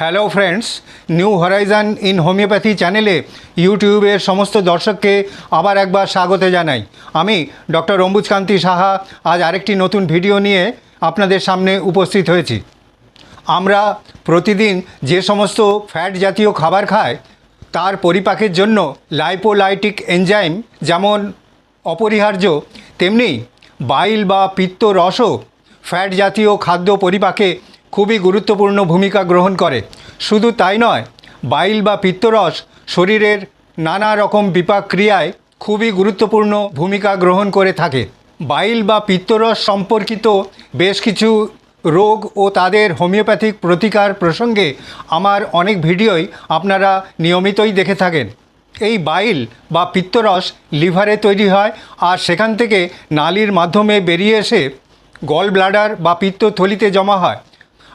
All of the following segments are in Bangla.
Hello friends new horizon in homeopathy চ্যানেলে ইউটিউবের সমস্ত দর্শককে আবার একবার স্বাগত জানাই। আমি ডক্টর অম্বুজকান্তি সাহা আজ আরেকটি নতুন ভিডিও নিয়ে আপনাদের সামনে উপস্থিত হয়েছি। আমরা প্রতিদিন যে সমস্ত ফ্যাট জাতীয় খাবার খাই, তার পরিপাকের জন্য লাইপোলাইটিক এনজাইম যেমন অপরিহার্য, তেমনি বাইল বা পিত্ত রসও ফ্যাট জাতীয় খাদ্য পরিপাকে খুবই গুরুত্বপূর্ণ ভূমিকা গ্রহণ করে। শুধু তাই নয়, বাইল বা পিত্তরস শরীরের নানা রকম বিপাক ক্রিয়ায় খুবই গুরুত্বপূর্ণ ভূমিকা গ্রহণ করে থাকে। বাইল বা পিত্তরস সম্পর্কিত বেশ কিছু রোগ ও তাদের হোমিওপ্যাথিক প্রতিকার প্রসঙ্গে আমার অনেক ভিডিওই আপনারা নিয়মিতই দেখে থাকেন। এই বাইল বা পিত্তরস লিভারে তৈরি হয় আর সেখান থেকে নালির মাধ্যমে বেরিয়ে এসে গল ব্লাডার বা পিত্তথলিতে জমা হয়।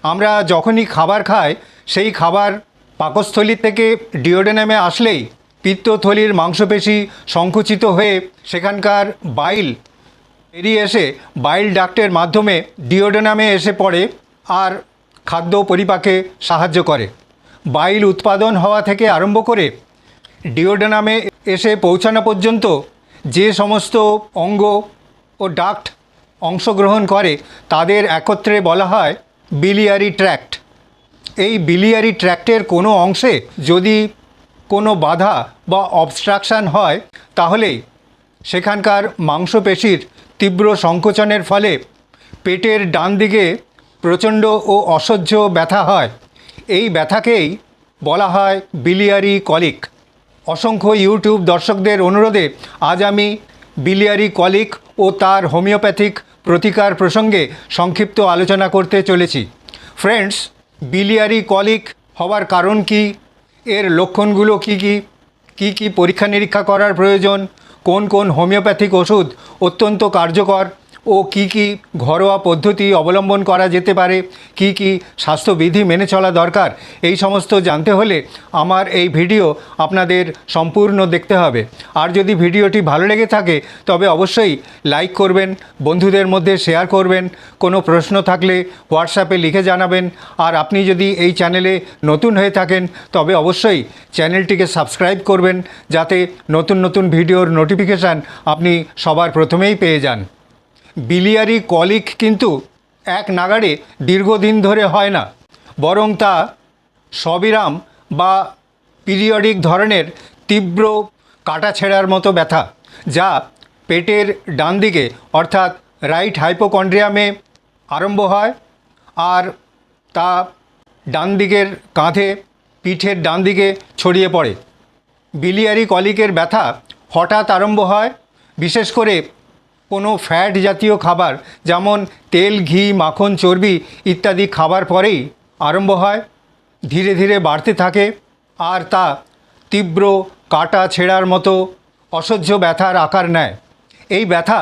আমরা যখনই খাবার খাই, সেই খাবার পাকস্থলী থেকে ডিওডেনামে আসলেই পিত্তথলির মাংসপেশি সংকুচিত হয়ে সেখানকার বাইল বেরিয়ে এসে বাইল ডাক্টের মাধ্যমে ডিওডেনামে এসে পড়ে আর খাদ্য পরিপাকে সাহায্য করে। বাইল উৎপাদন হওয়া থেকে আরম্ভ করে ডিওডেনামে এসে পৌঁছানো পর্যন্ত যে সমস্ত অঙ্গ ও ডাক্ট অংশগ্রহণ করে, তাদের একত্রে বলা হয় বিলিয়ারি ট্র্যাক্ট। এই বিলিয়ারি ট্র্যাক্টের কোনো অংশে যদি কোনো বাধা বা অবস্ট্রাকশান হয় তাহলেই সেখানকার মাংসপেশির তীব্র সংকোচনের ফলে পেটের ডান দিকে প্রচণ্ড ও অসহ্য ব্যথা হয়। এই ব্যথাকেই বলা হয় বিলিয়ারি কলিক। অসংখ্য ইউটিউব দর্শকদের অনুরোধে আজ আমি বিলিয়ারি কলিক ও তার হোমিওপ্যাথিক প্রতিকার প্রসঙ্গে সংক্ষিপ্ত আলোচনা করতে চলেছি। ফ্রেন্ডস বিলিয়ারি কলিক হওয়ার কারণ কি? এর লক্ষণগুলো কি কি? কি কি পরীক্ষা নিরীক্ষা করার প্রয়োজন? কোন কোন হোমিওপ্যাথিক ওষুধ অত্যন্ত কার্যকর? ও কি কি ঘরোয়া পদ্ধতি অবলম্বন করা যেতে পারে? কি কি স্বাস্থ্যবিধি মেনে চলা দরকার? এই সমস্ত জানতে হলে আমার এই ভিডিও আপনাদের সম্পূর্ণ দেখতে হবে। আর যদি ভিডিওটি ভালো লেগে থাকে, তবে অবশ্যই লাইক করবেন, বন্ধুদের মধ্যে শেয়ার করবেন, কোনো প্রশ্ন থাকলে হোয়াটসঅ্যাপে লিখে জানাবেন। আর আপনি যদি এই চ্যানেলে নতুন হয়ে থাকেন, তবে অবশ্যই চ্যানেলটিকে সাবস্ক্রাইব করবেন, যাতে নতুন নতুন ভিডিওর নোটিফিকেশান আপনি সবার প্রথমেই পেয়ে যান। বিলিয়ারি কলিক কিন্তু এক নাগাড়ে দীর্ঘদিন ধরে হয় না। বরং তা সবিরাম বা পিরিয়ডিক ধরনের তীব্র কাটা ছেঁড়ার মতো ব্যথা, যা পেটের ডান দিকে, অর্থাৎ রাইট হাইপোকন্ড্রিয়ামে আরম্ভ হয় আর তা ডান দিকের কাঁধে, পিঠের ডান দিকে ছড়িয়ে পড়ে। বিলিয়ারি কলিকের ব্যথা হঠাৎ আরম্ভ হয়, বিশেষ করে কোনো ফ্যাট জাতীয় খাবার, যেমন তেল, ঘি, মাখন, চর্বি ইত্যাদি খাবার পরেই আরম্ভ হয়। ধীরে ধীরে বাড়তে থাকে আর তা তীব্র কাটা ছেঁড়ার মতো অসহ্য ব্যথার আকার নেয়। এই ব্যথা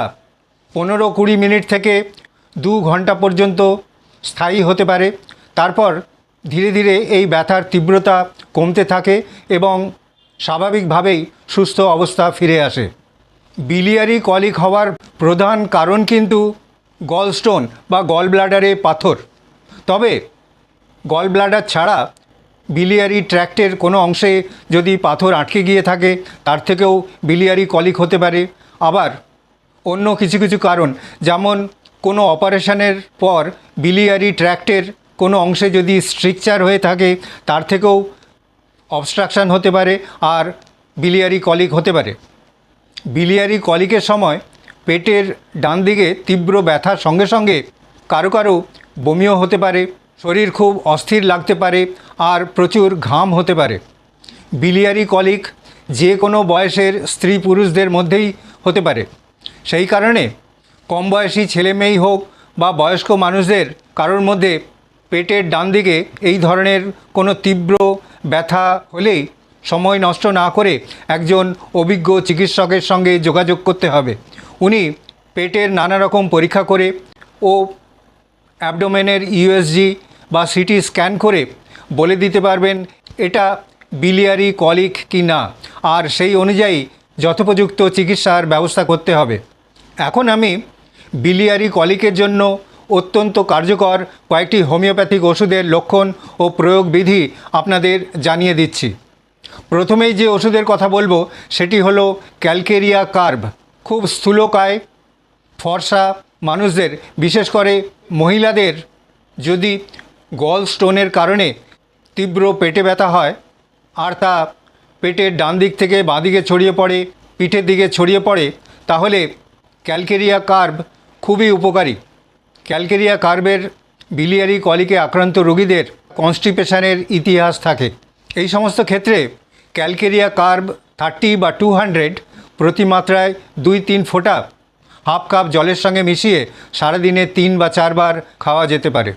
পনেরো কুড়ি মিনিট থেকে দু ঘণ্টা পর্যন্ত স্থায়ী হতে পারে। তারপর ধীরে ধীরে এই ব্যথার তীব্রতা কমতে থাকে এবং স্বাভাবিকভাবেই সুস্থ অবস্থা ফিরে আসে। বিলিয়ারি কলিক হওয়ার প্রধান কারণ কিন্তু গলস্টোন বা গল ব্লাডারে পাথর। তবে গল ব্লাডার ছাড়া বিলিয়ারি ট্র্যাক্টের কোনো অংশে যদি পাথর আটকে গিয়ে থাকে, তার থেকেও বিলিয়ারি কলিক হতে পারে। আবার অন্য কিছু কিছু কারণ, যেমন কোনো অপারেশনের পর বিলিয়ারি ট্র্যাক্টের কোনো অংশে যদি স্ট্রিকচার হয়ে থাকে, তার থেকেও অবস্ট্রাকশান হতে পারে আর বিলিয়ারি কলিক হতে পারে। বিলিয়ারি কলিকের সময় পেটের ডান দিকে তীব্র ব্যথার সঙ্গে সঙ্গে কারও কারও বমিও হতে পারে, শরীর খুব অস্থির লাগতে পারে আর প্রচুর ঘাম হতে পারে। বিলিয়ারি কলিক যে কোনো বয়সের স্ত্রী পুরুষদের মধ্যেই হতে পারে। সেই কারণে কম বয়সী ছেলে মেয়েই হোক বা বয়স্ক মানুষদের কারোর মধ্যে পেটের ডান দিকে এই ধরনের কোনো তীব্র ব্যথা হলেই সময় নষ্ট না করে একজন অভিজ্ঞ চিকিৎসকের সঙ্গে যোগাযোগ করতে হবে। উনি পেটের নানা রকম পরীক্ষা করে ও অ্যাবডোমেনের ইউএসজি বা সিটি স্ক্যান করে বলে দিতে পারবেন, এটা বিলিয়ারি কলিক কি না? আর সেই অনুযায়ী যথোপযুক্ত চিকিৎসার ব্যবস্থা করতে হবে। এখন আমি বিলিয়ারি কলিকের জন্য অত্যন্ত কার্যকর কয়েকটি হোমিওপ্যাথিক ওষুধের লক্ষণ ও প্রয়োগ বিধি আপনাদের জানিয়ে দিচ্ছি। প্রথমেই যে ওষুধের কথা বলব, সেটি হলো ক্যালকেরিয়া কার্ভ খুব স্থূলকায় ফর্সা মানুষদের, বিশেষ করে মহিলাদের, যদি গল স্টোনের কারণে তীব্র পেটে ব্যথা হয়, আর তা পেটের ডান দিক থেকে বাঁ দিকে ছড়িয়ে পড়ে, পিঠের দিকে ছড়িয়ে পড়ে, তাহলে ক্যালকেরিয়া কার্ভ খুবই উপকারী। ক্যালকেরিয়া কার্ভের বিলিয়ারি কলিকে আক্রান্ত রোগীদের কনস্টিপেশনের ইতিহাস থাকে। এই সমস্ত ক্ষেত্রে ক্যালকেরিয়া কার্ব থার্টি বা টু হান্ড্রেড প্রতি মাত্রায় দুই তিন ফোঁটা হাফ কাপ জলের সঙ্গে মিশিয়ে সারাদিনে তিন বা চারবার খাওয়া যেতে পারে।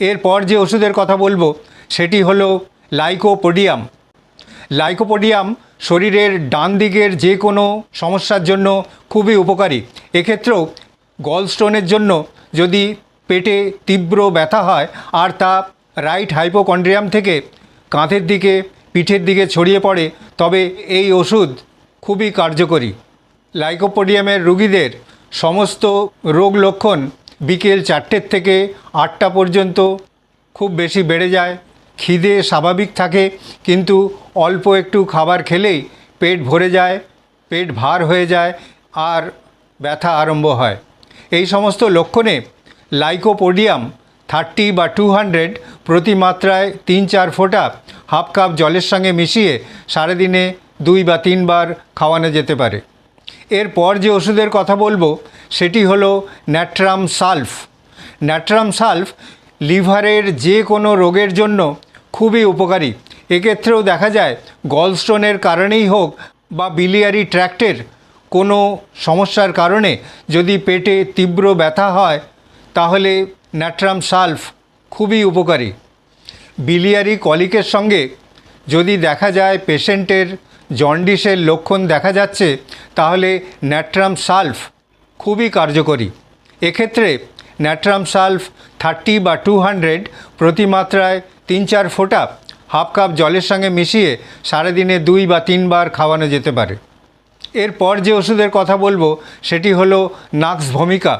এরপর যে ওষুধের কথা বলব, সেটি হলো লাইকোপোডিয়াম। লাইকোপোডিয়াম শরীরের ডান দিকের যে কোনো সমস্যার জন্য খুবই উপকারী। এক্ষেত্রেও গলস্টোনের জন্য যদি পেটে তীব্র ব্যথা হয় আর তা রাইট হাইপোকন্ড্রিয়াম থেকে কাঁধের দিকে, পিঠের দিকে ছড়িয়ে পড়ে, তবে এই ওষুধ খুবই কার্যকরী। লাইকোপোডিয়ামের রুগীদের সমস্ত রোগ লক্ষণ বিকেল চারটের থেকে আটটা পর্যন্ত খুব বেশি বেড়ে যায়। খিদে স্বাভাবিক থাকে, কিন্তু অল্প একটু খাবার খেলেই পেট ভরে যায়, পেট ভার হয়ে যায় আর ব্যথা আরম্ভ হয়। এই সমস্ত লক্ষণে লাইকোপোডিয়াম থার্টি বা টু হান্ড্রেড প্রতি মাত্রায় তিন চার ফোঁটা হাফ কাপ জলের সঙ্গে মিশিয়ে সারাদিনে দুই বা তিনবার খাওয়ানো যেতে পারে। এরপর যে ওষুধের কথা বলব, সেটি হলো ন্যাট্রাম সালফ। ন্যাট্রাম সালফ লিভারের যে কোনো রোগের জন্য খুবই উপকারী। এক্ষেত্রেও দেখা যায় গলস্টোনের কারণেই হোক বা বিলিয়ারি ট্র্যাক্টের কোনো সমস্যার কারণে যদি পেটে তীব্র ব্যথা হয়, তাহলে ন্যাট্রাম সালফ খুবই উপকারী। বিলিয়ারি কলিকের সঙ্গে যদি দেখা যায় পেশেন্টের জন্ডিসের লক্ষণ দেখা যাচ্ছে, তাহলে ন্যাট্রাম সালফ খুবই কার্যকরী। এক্ষেত্রে ন্যাট্রাম সালফ থার্টি বা টু হান্ড্রেড প্রতিমাত্রায় তিন চার ফোঁটা হাফ কাপ জলের সঙ্গে মিশিয়ে সারাদিনে দুই বা তিনবার খাওয়ানো যেতে পারে। এরপর যে ওষুধের কথা বলব, সেটি হলো নাক্স ভূমিকা।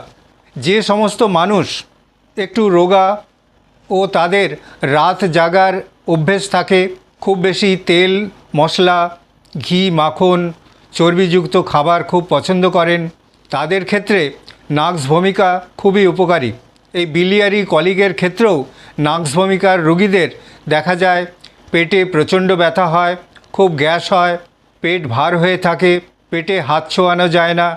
যে সমস্ত মানুষ একটু রোগা ও তাদের রাত জাগার অভ্যেস থাকে। খুব বেশি তেল, মশলা, ঘি, মাখন, চর্বিযুক্ত খাবার খুব পছন্দ করেন। তাদের ক্ষেত্রে নাক্স ভূমিকা খুবই উপকারী। এই বিলিয়ারি কলিগের ক্ষেত্রেও নাক্স ভূমিকার রুগীদের দেখা যায়। পেটে প্রচণ্ড ব্যথা হয়, খুব গ্যাস হয়, পেট ভার হয়ে থাকে, পেটে হাত ছোঁয়ানো যায় না।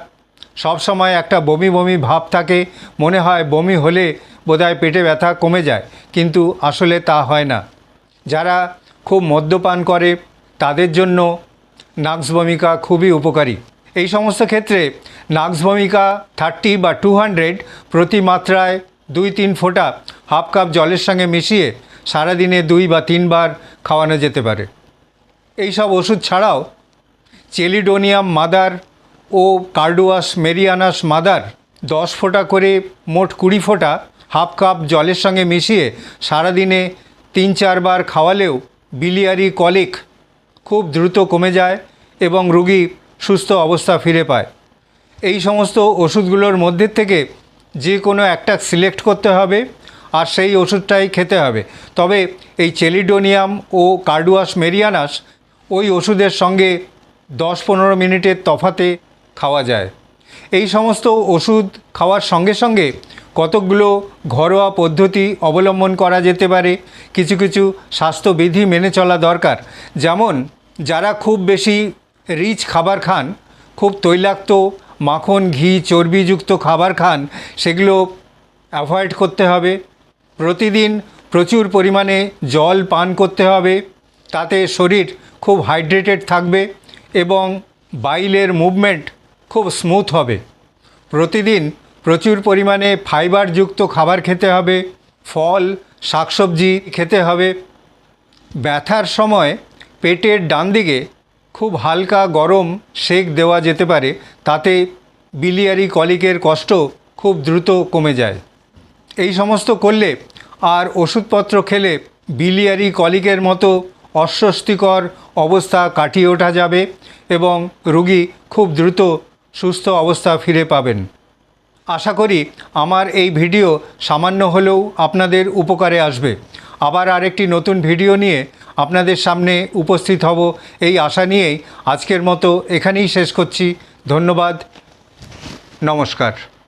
সব সময় একটা বমি বমি ভাব থাকে, মনে হয় বমি হলে বোধহয় পেটে ব্যথা কমে যায়। কিন্তু আসলে তা হয় না। যারা খুব মদ্যপান করে, তাদের জন্য নাক্স ভূমিকা খুবই উপকারী। এই সমস্ত ক্ষেত্রে নাক্স ভূমিকা থার্টি বা টু হান্ড্রেড প্রতি মাত্রায় দুই তিন ফোঁটা হাফ কাপ জলের সঙ্গে মিশিয়ে সারাদিনে দুই বা তিনবার খাওয়ানো যেতে পারে। এই সব ওষুধ ছাড়াও চেলিডোনিয়াম মাদার ও কার্ডুয়াস মেরিয়ানাস মাদার দশ ফোঁটা করে মোট কুড়ি ফোঁটা হাফ কাপ জলের সঙ্গে মিশিয়ে সারাদিনে তিন চারবার খাওয়ালেও বিলিয়ারি কলিক খুব দ্রুত কমে যায় এবং রুগী সুস্থ অবস্থা ফিরে পায়। এই সমস্ত ওষুধগুলোর মধ্যে থেকে যে কোনো একটা সিলেক্ট করতে হবে আর সেই ওষুধটাই খেতে হবে। তবে এই চেলিডোনিয়াম ও কার্ডুয়াস মেরিয়ানাস ওই ওষুধের সঙ্গে দশ পনেরো মিনিটের তফাতে খাওয়া যায়। এই সমস্ত ওষুধ খাওয়ার সঙ্গে সঙ্গে কতকগুলো ঘরোয়া পদ্ধতি অবলম্বন করা যেতে পারে, কিছু কিছু স্বাস্থ্যবিধি মেনে চলা দরকার। যেমন, যারা খুব বেশি রিচ খাবার খান, খুব তৈলাক্ত মাখন, ঘি, চর্বিযুক্ত খাবার খান, সেগুলো অ্যাভয়েড করতে হবে। প্রতিদিন প্রচুর পরিমাণে জল পান করতে হবে, তাতে শরীর খুব হাইড্রেটেড থাকবে এবং বাইলের মুভমেন্ট খুব স্মুথ হবে। প্রতিদিন প্রচুর পরিমাণে ফাইবারযুক্ত খাবার খেতে হবে, ফল, শাকসবজি খেতে হবে। ব্যথার সময় পেটের ডান দিকে খুব হালকা গরম সেক দেওয়া যেতে পারে, তাতে বিলিয়ারি কলিকের কষ্ট খুব দ্রুত কমে যায়। এই সমস্ত করলে আর ওষুধপত্র খেলে বিলিয়ারি কলিকের মতো অস্বস্তিকর অবস্থা কাটিয়ে ওঠা যাবে এবং রুগী খুব দ্রুত সুস্থ অবস্থা ফিরে পাবেন। আশা করি আমার এই ভিডিও সামান্য হলেও আপনাদের উপকারে আসবে। আবার আরেকটি নতুন ভিডিও নিয়ে আপনাদের সামনে উপস্থিত হব এই আশা নিয়েই আজকের মতো এখানেই শেষ করছি। ধন্যবাদ। নমস্কার।